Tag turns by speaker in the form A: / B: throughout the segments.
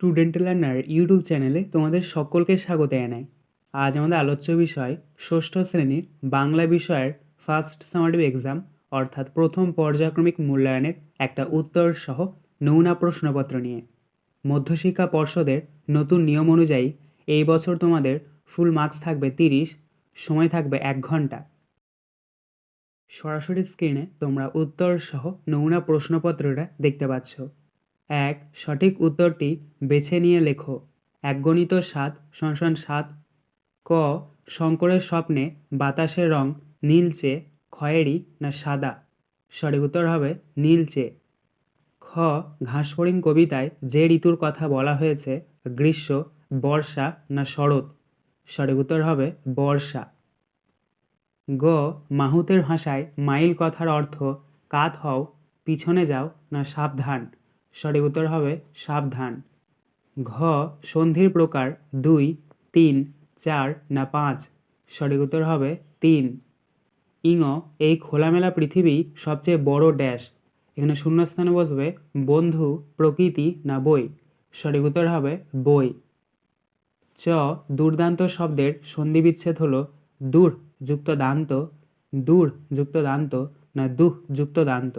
A: Student learner YouTube চ্যানেলে তোমাদের সকলকে স্বাগত জানাই। আজ আমাদের আলোচ্য বিষয় ষষ্ঠ শ্রেণির বাংলা বিষয়ের ফার্স্ট সামারিভ এক্সাম অর্থাৎ প্রথম পর্যায়ক্রমিক মূল্যায়নের একটা উত্তর সহ নমুনা প্রশ্নপত্র নিয়ে। মধ্যশিক্ষা পর্ষদের নতুন নিয়ম অনুযায়ী এই বছর তোমাদের ফুল মার্কস থাকবে তিরিশ, সময় থাকবে এক ঘণ্টা। সরাসরি স্ক্রিনে তোমরা উত্তর সহ নমুনা প্রশ্নপত্রটা দেখতে পাচ্ছ। এক সঠিক উত্তরটি বেছে নিয়ে লেখো। এক গণিত সাত সংসান সাত ক শঙ্করের স্বপ্নে বাতাসের রং নীলচে খয়েরি না সাদা? সঠিক উত্তর হবে নীলচে। খ ঘাসফড়িং কবিতায় যে ঋতুর কথা বলা হয়েছে, গ্রীষ্ম, বর্ষা না শরৎ? সঠিক উত্তর হবে বর্ষা। গ মাহুতের ভাষায় মাইল কথার অর্থ কাত হও, পিছনে যাও না সাবধান? সঠিক উত্তর হবে সাবধান। ঘ, সন্ধির প্রকার দুই, তিন, চার না পাঁচ, সঠিক উত্তর হবে তিন। ইঙ, এই খোলামেলা পৃথিবী সবচেয়ে বড় ড্যাশ। এখানে শূন্যস্থানে বসবে বন্ধু, প্রকৃতি না বই। সঠিক উত্তর হবে বই। চ, দুর্দান্ত শব্দের সন্ধিবিচ্ছেদ হল দূর যুক্ত দান্ত দূর যুক্ত দান্ত না দুহ যুক্ত দান্ত।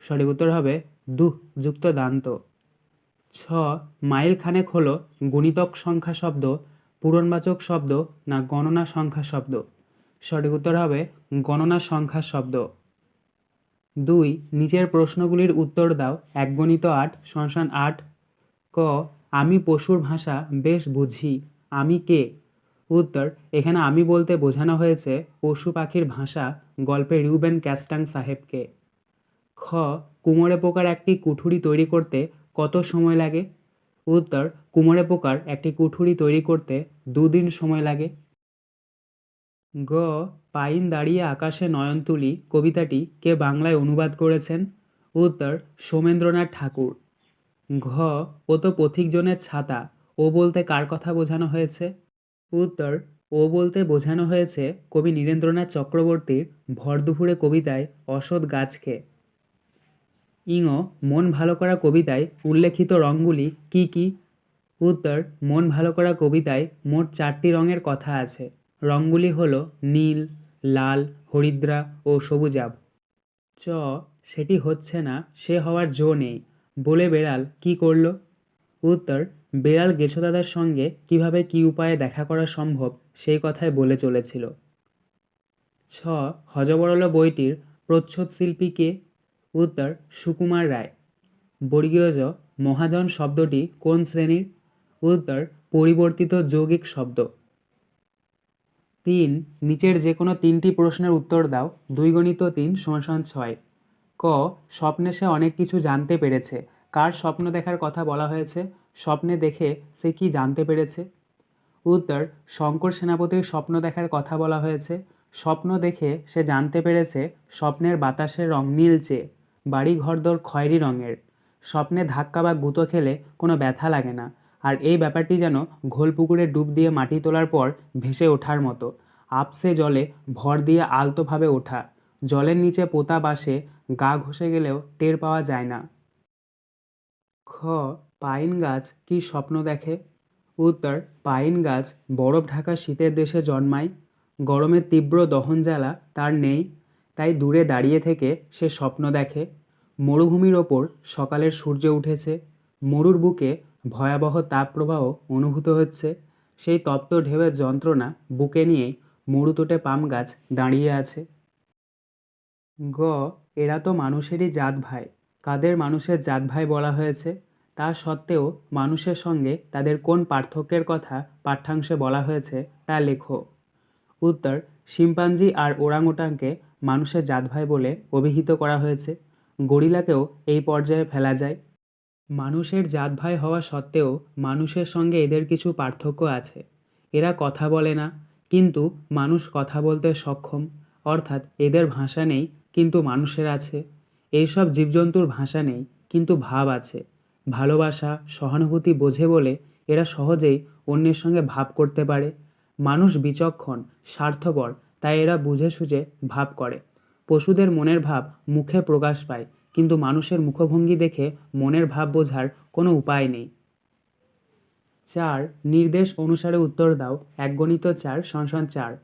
A: সঠিক উত্তর হবে দুহ যুক্ত দান্ত ছ মাইল খানেক হলো গুণিতক সংখ্যা শব্দ, পূরণবাচক শব্দ না গণনা সংখ্যা শব্দ। সঠিক উত্তর হবে গণনা সংখ্যা শব্দ। দুই, নিচের প্রশ্নগুলির উত্তর দাও এক গণিত আট সংসান আট। ক, আমি পশুর ভাষা বেশ বুঝি, আমি কে? উত্তর, এখানে আমি বলতে বোঝানো হয়েছে পশু পাখির ভাষা গল্পে রিউবেন ক্যাস্টাং সাহেবকে। খ, কুমোরে পোকার একটি কুঠুরি তৈরি করতে কত সময় লাগে? উত্তর, কুমোরে পোকার একটি কুঠুরি তৈরি করতে দুদিন সময় লাগে। গ, পাইন দাঁড়িয়ে আকাশে নয়ন তুলি কবিতাটি কে বাংলায় অনুবাদ করেছেন? উত্তর, সোমেন্দ্রনাথ ঠাকুর। ঘ, ও তো পথিকজনের ছাতা, ও বলতে কার কথা বোঝানো হয়েছে? উত্তর, ও বলতে বোঝানো হয়েছে কবি নীরেন্দ্রনাথ চক্রবর্তীর ভরদুপুরে কবিতায় অসৎ গাছকে। ইঙ, মন ভালো করা কবিতায় উল্লেখিত রঙগুলি কি কি? উত্তর, মন ভালো করা কবিতায় মোট চারটি রঙের কথা আছে। রঙগুলি হলো নীল, লাল, হরিদ্রা ও সবুজাভ। চ, সেটি হচ্ছে না, সে হওয়ার জো নেই। বলে বেড়াল কি করল? উত্তর, বেড়াল গেছোদাদার সঙ্গে কীভাবে কি উপায়ে দেখা করা সম্ভব সেই কথাই বলে চলেছিল। ছ হজবরল বইটির প্রচ্ছদ শিল্পী কে? উত্তর, সুকুমার রায়। বর্গীয় মহাজন শব্দটি কোন শ্রেণির? উত্তর, পরিবর্তিত যৌগিক শব্দ। তিন, নিচের যে কোনো তিনটি প্রশ্নের উত্তর দাও, দুই গণিত তিন সমান ছয়। ক, স্বপ্নে সে অনেক কিছু জানতে পেরেছে। কার স্বপ্ন দেখার কথা বলা হয়েছে? স্বপ্নে দেখে সে কি জানতে পেরেছে? উত্তর, শঙ্কর সেনাপতির স্বপ্ন দেখার কথা বলা হয়েছে। স্বপ্ন দেখে সে জানতে পেরেছে স্বপ্নের বাতাসের রং নীলচে। বাড়ি ঘরদোর খয়েরি রঙের। স্বপ্নে ধাক্কা বা গুঁতো খেলে কোনো ব্যথা লাগে না। আর এই ব্যাপারটি যেন ঘোল পুকুরে ডুব দিয়ে মাটি তোলার পর ভেসে ওঠার মতো। আপসে জলে ভর দিয়ে আলতোভাবে ওঠা। জলের নিচে পোতা বাসে গা ঘষে গেলেও টের পাওয়া যায় না। খ, পাইন গাছ কি স্বপ্ন দেখে? উত্তর, পাইন গাছ বরফ ঢাকা শীতের দেশে জন্মায়। গরমের তীব্র দহন জ্বালা তার নেই। তাই দূরে দাঁড়িয়ে থেকে সে স্বপ্ন দেখে, মরুভূমির ওপর সকালের সূর্য উঠেছে, মরুর বুকে ভয়াবহ তাপপ্রবাহ অনুভূত হচ্ছে, সেই তপ্ত ঢেউয়ের যন্ত্রণা বুকে নিয়েই মরুতোটে পাম গাছ দাঁড়িয়ে আছে। গ, এরা তো মানুষেরই জাত ভাই। কাদের মানুষের জাত ভাই বলা হয়েছে, তা সত্ত্বেও মানুষের সঙ্গে তাদের কোন পার্থক্যের কথা পাঠ্যাংশে বলা হয়েছে তা লেখো। উত্তর, শিম্পাঞ্জি আর ওরাংওটাংকে মানুষের জাত ভাই বলে অভিহিত করা হয়েছে। গরিলাকেও এই পর্যায়ে ফেলা যায়। মানুষের জাত ভাই হওয়া সত্ত্বেও মানুষের সঙ্গে এদের কিছু পার্থক্য আছে। এরা কথা বলে না, কিন্তু মানুষ কথা বলতে সক্ষম, অর্থাৎ এদের ভাষা নেই, কিন্তু মানুষের আছে। এইসব জীবজন্তুর ভাষা নেই, কিন্তু ভাব আছে। ভালোবাসা, সহানুভূতি বোঝে বলে এরা সহজেই অন্যের সঙ্গে ভাব করতে পারে। মানুষ বিচক্ষণ, স্বার্থপর তাই এরা বুঝে সুঝে ভাব করে। পশুদের মনের ভাব মুখে প্রকাশ পায়, কিন্তু মানুষের মুখভঙ্গি দেখে মনের ভাব বোঝার কোনো উপায় নেই। চার, নির্দেশ অনুসারে উত্তর দাও। এক গণিত চার সমান চার।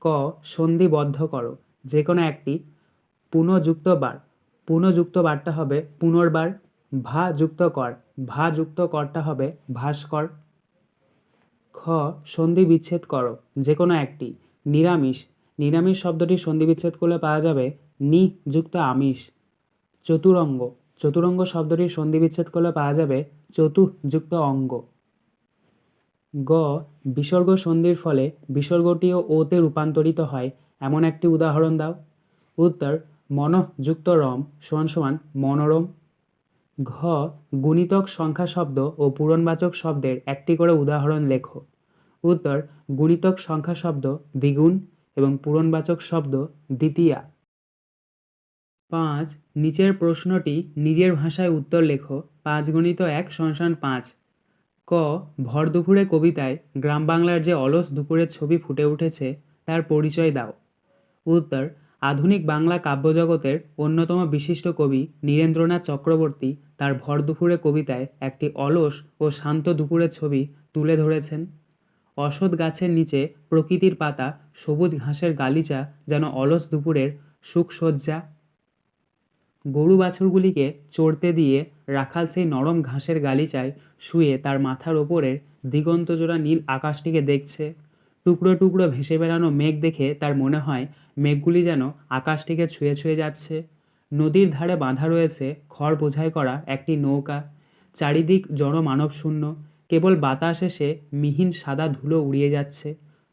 A: ক, সন্ধিবদ্ধ করো। যে কোনো একটি পুনযুক্ত বার। পুনযুক্ত বারটা হবে পুনর্বার। ভা যুক্ত কর। ভা যুক্ত করটা হবে ভাস্কর। খ, সন্ধি বিচ্ছেদ করো। যে কোনো একটি। নিরামিষ। নিরামিষ শব্দটি সন্ধিবিচ্ছেদ করলে পাওয়া যাবে নি যুক্ত আমিষ। চতুরঙ্গ। চতুরঙ্গ শব্দটির সন্ধিবিচ্ছেদ করলে পাওয়া যাবে চতু যুক্ত অঙ্গ। গ। বিসর্গ সন্ধির ফলে বিসর্গটিও ওতে রূপান্তরিত হয়। এমন একটি উদাহরণ দাও। উত্তর, মনঃযুক্ত রম সমান সমান মনোরম। ঘ। গুণিতক সংখ্যা শব্দ ও পূরণবাচক শব্দের একটি করে উদাহরণ লেখো। উত্তর, গুণিতক সংখ্যা শব্দ দ্বিগুণ। এবং পূরণবাচক শব্দ দ্বিতীয়া। পাঁচ, নিচের প্রশ্নটি নিজের ভাষায় উত্তর লেখো, পাঁচ গণিত এক সমান পাঁচ। ক, ভর দুপুরে কবিতায় গ্রাম বাংলার যে অলস দুপুরের ছবি ফুটে উঠেছে, তার পরিচয় দাও। উত্তর, আধুনিক বাংলা কাব্যজগতের অন্যতম বিশিষ্ট কবি নীরেন্দ্রনাথ চক্রবর্তী তার ভর দুপুরে কবিতায় একটি অলস ও শান্ত দুপুরের ছবি তুলে ধরেছেন। অসৎ গাছের নিচে প্রকৃতির পাতা, সবুজ ঘাসের গালিচা, যেন অলস দুপুরের সুখসজ্জা গরু বাছুরগুলিকে চড়তে দিয়ে রাখাল সেই নরম ঘাসের গালিচায় শুয়ে তার মাথার ওপরের দিগন্তজোড়া নীল আকাশটিকে দেখছে। টুকরো টুকরো ভেসে বেড়ানো মেঘ দেখে তার মনে হয় মেঘগুলি যেন আকাশটিকে ছুঁয়ে ছুঁয়ে যাচ্ছে। নদীর ধারে বাঁধা রয়েছে খড় বোঝাই করা একটি নৌকা। চারিদিক জনমানব শূন্য কেবল বাতাস এসে মিহিন সাদা ধুলো উড়িয়ে যাচ্ছে।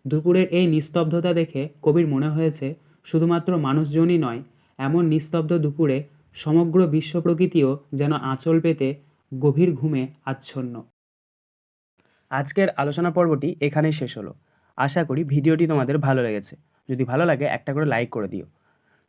A: দুপুরের এই নিস্তব্ধতা দেখে কবির মনে হয়েছে, শুধুমাত্র মানুষজনই নয়, এমন নিস্তব্ধ দুপুরে সমগ্র বিশ্ব প্রকৃতিও যেন আঁচল পেতে গভীর ঘুমে আচ্ছন্ন।
B: আজকের আলোচনা পর্বটি এখানেই শেষ হলো। আশা করি ভিডিওটি তোমাদের ভালো লেগেছে। যদি ভালো লাগে একটা করে লাইক করে দিও।